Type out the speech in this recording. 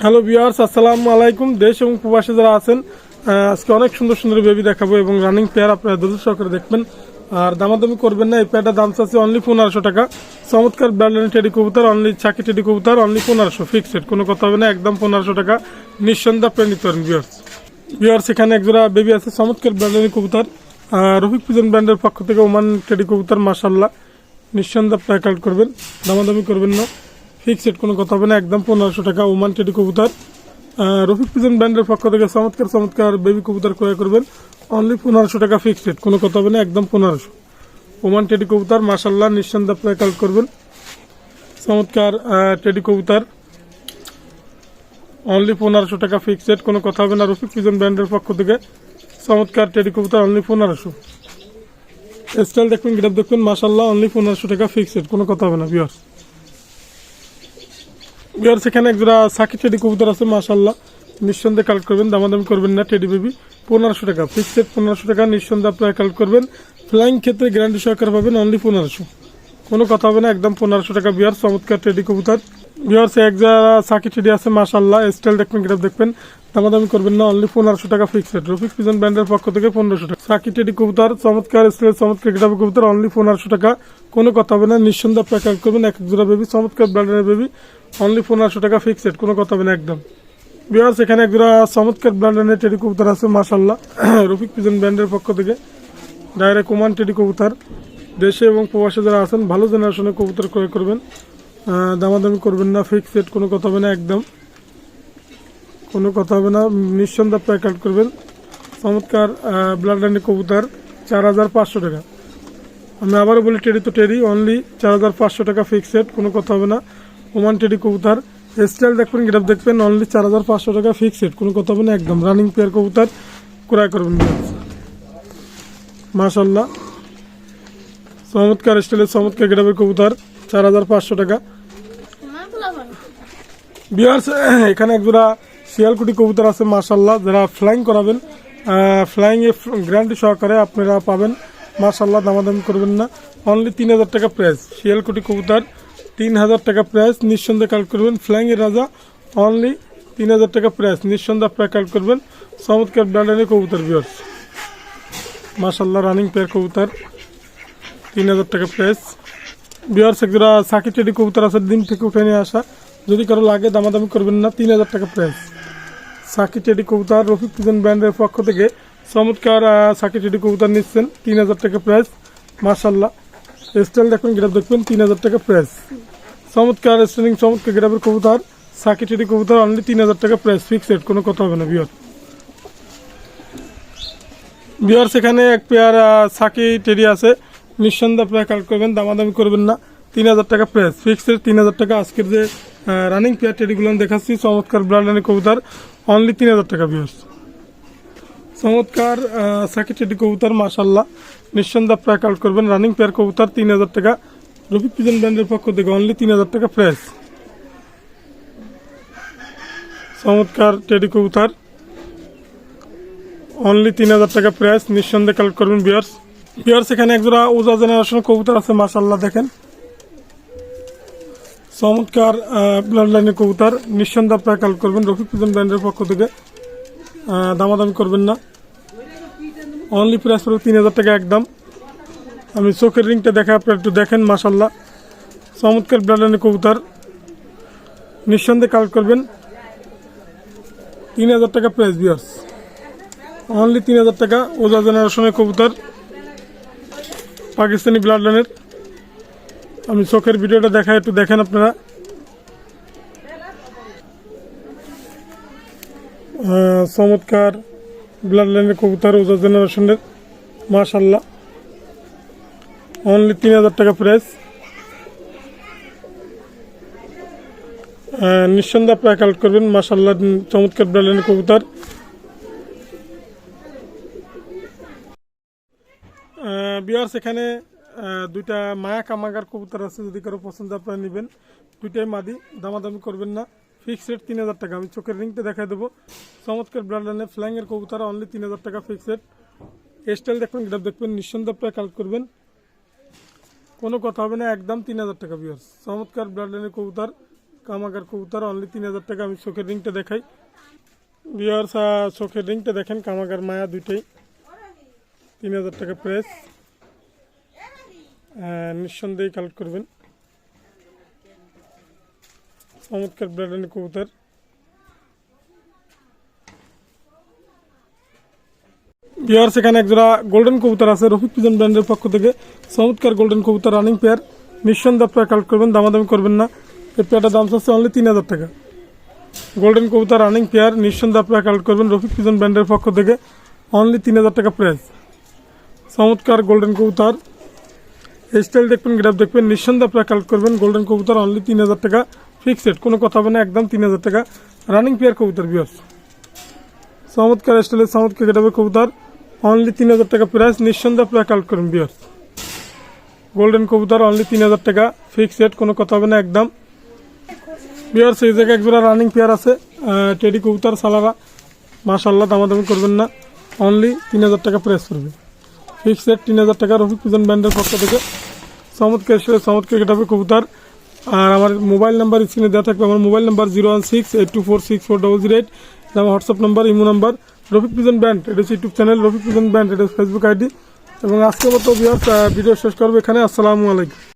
Hello viewers আসসালামু আলাইকুম। দেশ এবং প্রবাসী যারা আছেন আজকে অনেক সুন্দর সুন্দর বেবি দেখাবো এবং রানিং পেয়ার আপনারা ধৈর্য সহকারে দেখবেন। আর দামাদামি করবেন না এই পেয়ারটার দাম চাচ্ছে অনলি পনেরোশো টাকা। চমৎকার ব্র্যান্ডের টেডি কবুতর অনলি চাকি টেডি কবুতর অনলি পনেরোশো ফিক্সড কোনো কথা হবে না একদম পনেরোশো টাকা। নিঃসন্দেহ আপনি পারেন ভিউয়ার্স ভিউয়ার্স এখানে একজোড়া বেবি আছে চমৎকার ব্র্যান্ডের কবুতর। আহ, রফিক পিজন ব্র্যান্ডের পক্ষ থেকে ওমান টেডি কবুতর মাসাল্লাহ নিঃসন্দেহ আপনি কালেক্ট করবেন দামাদামি করবেন না। ফিক্সড কোনো কথা হবে না, একদম পনেরোশো টাকা ওমান টেডি কবুতর। রফিক পিজন ব্র্যান্ডের পক্ষ থেকে চমৎকার চমৎকার বেবি কবুতর ক্রয় করবেন। অনলি পনেরোশো টাকা ফিক্সড কোনো কথা হবে না, একদম পনেরোশো। ওমান টেডি কবুতর মাসাল্লাহ নিঃসন্দেহ আপনি কালেক্ট করবেন। চমৎকার টেডি কবুতর। অনলি পনেরোশো টাকা ফিক্সড কোনো কথা হবে না, রফিক পিজন ব্র্যান্ডের পক্ষ থেকে। চমৎকার টেডি কবুতর অনলি পনেরোশো। স্টাইল দেখবেন গ্রাফ দেখবেন মাসাল্লাহ অনলি পনেরোশো টাকা ফিক্সড কোনো কথা হবে না বিয়ার্স বিয়ার্স এখানে একজোড়া সাকি টেডি কবুতর আছে মাসাল্লাহ নিঃসন্দেহে কালেক্ট করবেন দামাদামি করবেন না টেডি বেবি পনেরোশো টাকা ফিক্সড পনেরোশো টাকা নিঃসন্দেহে আপনারা কালেক্ট করবেন ফ্লাইং ক্ষেত্রে গ্যারান্টি সহকারে পাবেন অনলি পনেরোশো কোনো কথা হবে না একদম পনেরোশো টাকা বিয়ার চমৎকার টেডি কবুতর বিয়ার্স এক যারা সাকি টেডি আছে মাসাল্লাহ স্টাইল দেখবেন গ্রাফ দেখবেন দামাদামি করবেন না অনলি পনেরোশো টাকা ফিক্সড রফিক পিজন ব্র্যান্ডের পক্ষ থেকে পনেরোশো টাকা সাকি টেডি কবুতর চমৎকার স্টাইল চমৎকার গ্রাফ কবুতর অনলি পনেরোশো টাকা কোনো কথা হবে না নিঃসন্দেহে আপনারা কালেক্ট করবেন এক এক জোড়া বেবি চমৎকার ব্র্যান্ডের বেবি অনলি পনেরোশো টাকা ফিক্সড কোনো কথা হবে না একদম। বিয়ার্স এখানে একজোড়া চমৎকার ব্র্যান্ডের টেডি কবুতর আছে মাসাল্লাহ রফিক পিজন ব্র্যান্ডের পক্ষ থেকে। ডাইরেক্ট ওমান টেডি কবুতর। দেশে এবং প্রবাসে যারা আছেন, ভালো জেনারেশনের কবুতর ক্রয় করবেন। দামাদামি করবেন না ফিক্সড কোনো কথা হবে না একদম। কোনো কথা হবে না, নিঃসন্দেহ আপনারা কাট করবেন। চমৎকার ব্লাড লাইনের কবুতর, চার হাজার পাঁচশো টাকা। আমি আবারও বলি টেরি তো টেরি অনলি চার হাজার পাঁচশো টাকা ফিক্সড কোনো কথা হবে না। ওমান টেডি কবুতর স্টাইল দেখবেন গ্রাফ দেখবেন অনলি চার হাজার পাঁচশো টাকা ফিক্সড কোনো কথা হবে না, একদম রানিং পেয়ার কবুতর, ক্রয় করবেন মাশাল্লাহ চমৎকার স্টাইলের চমৎকার গ্রামের কবুতর, চার হাজার পাঁচশো টাকা। বিয়ার্স এখানে একজোড়া শিয়ালকুটি কবুতর আছে মাশাল্লাহ যারা ফ্লাইং করাবেন ফ্লাইং এ গ্যারান্টি সহকারে আপনারা পাবেন। মাশাল্লাহ দামাদামি করবেন না। অনলি তিন হাজার টাকা প্রাইস শিয়ালকুটি কবুতর তিন হাজার টাকা প্রাইস নিঃসন্দেহে কালেক্ট করবেন। ফ্লাইং এর রাজা অনলি তিন হাজার টাকা প্রাইস নিঃসন্দেহে আপনারা কালেক্ট করবেন। চমৎকার ব্র্যান্ডের কবুতর বিয়ার্স মাশাল্লাহ রানিং পেয়ার কবুতর তিন হাজার টাকা প্রাইস বিহার সেকজোড়া সাকি টেডি কবুতর আছে দিন থেকে উঠে নিয়ে আসা। যদি কারও লাগে, দামাদামি করবেন না তিন হাজার টাকা প্রাইস সাকি টেডি কবুতর, রফিক পিজন ব্র্যান্ডের পক্ষ থেকে চমৎকার সাকি টেডি কবুতর নিচ্ছেন তিন হাজার টাকা প্রাইস মার্শাল্লাহ স্টাইল দেখবেন গ্রাফ দেখবেন তিন হাজার টাকা প্রাইস চমৎকার স্টাইলিং চমৎকার গ্রাফের কবুতর সাকি টেডি কবুতর অনলি তিন হাজার টাকা প্রাইস ফিক্সড কোনো কথা হবে না বিহার বিহার সেখানে এক পেয়ার সাকি টেডি আছে। নিঃসন্দেহে আপনারা কালেক্ট করবেন, দামাদামি করবেন না। তিন হাজার টাকা প্রাইস ফিক্সড তিন হাজার টাকা আজকের যে রানিং পেয়ার টেডিগুলো আমি দেখাচ্ছি, চমৎকার ব্র্যান্ডের কবুতর অনলি তিন হাজার টাকা বিহার চমৎকার আহ, সাকি টেডি কবুতর মাসাল্লাহ নিঃসন্দেহে আপনারা কালেক্ট করবেন। রানিং পেয়ার কবুতর তিন হাজার টাকা। রফিক পিজন ব্র্যান্ডের পক্ষ থেকে অনলি তিন হাজার টাকা প্রাইস চমৎকার টেডি কবুতর। অনলি তিন হাজার টাকা প্রাইস নিঃসন্দেহে কালেক্ট করবেন বিয়ার্স বিয়ার্স এখানে একজোড়া ওজা জেনারেশনের কবুতর আছে মাসাল্লাহ দেখেন। চমৎকার ব্লাড লাইনের কবুতর। নিঃসন্দেহে আপনারা কালেক্ট করবেন। রফিক পিজন ব্র্যান্ডের পক্ষ থেকে। দামাদামি করবেন না। অনলি প্রাইস পড়বে তিন হাজার টাকা একদম। আমি চোখের রিংটা দেখা আপনারা একটু দেখেন মাসাল্লাহ চমৎকার লাইনের কবুতর। নিঃসন্দেহে কালেক্ট করবেন। তিন হাজার টাকা প্রাইস বিয়ার্স অনলি তিন হাজার টাকা, ওজা জেনারেশনের কবুতর। পাকিস্তানি ব্লাড লাইনের আমি চোখের ভিডিওটা দেখা একটু দেখেন আপনারা। চমৎকার। ব্লাড লাইনের কবুতর ওজা জেনারেশনের মাশাল্লাহ অনলি তিন হাজার টাকা প্রাইস নিঃসন্দেহে আপনারা কালেক্ট করবেন মাশাল্লাহ চমৎকার ব্লাড লাইনের কবুতর। বিয়ার্স এখানে দুইটা মায়া কামাগার কবুতর আছে, যদি কারও পছন্দ আপনারা নেবেন। দুইটাই মাদি, দামাদামি করবেন না। ফিক্সড রেট তিন হাজার টাকা। আমি চোখের রিংটা দেখাই দেবো। চমৎকার ব্র্যান্ড লাইনের ফ্ল্যাং এর কবুতর অনলি তিন হাজার টাকা ফিক্সড স্টাইল দেখবেন গ্রাফ দেখবেন, নিঃসন্দেহে আপনারা কালেক্ট করবেন। কোনো কথা হবে না, একদম তিন হাজার টাকা বিয়ার্স চমৎকার লাইনের কবুতর, কামাগার কবুতর অনলি তিন হাজার টাকা। আমি চোখের রিংটা দেখাই। বিয়ার্স চোখের রিংটা দেখেন, কামাগার মায়া দুইটাই। তিন হাজার টাকা প্রাইস নিঃসন্দেহে কালেক্ট করবেন। চমৎকার ব্র্যান্ডের কবুতর। বিহার সেখানে একজোড়া গোল্ডেন কবুতর আছে, রফিক পিজন ব্র্যান্ডের পক্ষ থেকে। চমৎকার গোল্ডেন কবুতর রানিং পেয়ার নিঃসন্দেহে আপনারা কালেক্ট করবেন, দামাদামি করবেন না। এই পেয়ারটার দাম হচ্ছে অনলি তিন হাজার টাকা। গোল্ডেন কবুতর রানিং পেয়ার নিঃসন্দেহে আপনারা কালেক্ট করবেন, রফিক পিজন ব্র্যান্ডের পক্ষ থেকে। অনলি তিন হাজার টাকা প্রাইস চমৎকার গোল্ডেন কবুতর। স্টাইল দেখবেন গ্রাফ দেখবেন, নিঃসন্দেহে আপনারা কালেক্ট করবেন গোল্ডেন কবুতর অনলি তিন হাজার টাকা। ফিক্সড কোনো কথা হবে না, একদম তিন হাজার টাকা। রানিং পেয়ার কবুতর বিয়ার্স চমৎকার স্টাইলের চমৎকার গেটাবে কবুতর। অনলি তিন হাজার টাকা প্রাইস নিঃসন্দেহে আপনারা কালেক্ট করবেন বিয়ার্স গোল্ডেন কবুতর অনলি তিন হাজার টাকা। ফিক্সড কোনো কথা হবে না, একদম। বিয়ার্স এই জায়গায় একজোড়া রানিং পেয়ার আছে টেডি কবুতর, সালারা। মাশাল্লাহ দামাদামি করবেন না। অনলি তিন হাজার টাকা প্রাইস করবে ফিক্সড তিন হাজার টাকা। রফিক পিজন ব্যান্ডের পক্ষ থেকে। চমৎকার চমৎকার গেটাবে কবুতর। আর আমার মোবাইল নাম্বার স্ক্রিনে দেওয়া থাকবে, আমার mobile number zero one six eight two four six four double zero eight আমার WhatsApp number, imo number, Rafiq pigeon band, এটা হচ্ছে YouTube channel, Rafiq pigeon band, এটা ফেসবুক আইডি। এবং আজকের মতো ভিডিও শেষ করব এখানে, আসসালামু আলাইকুম।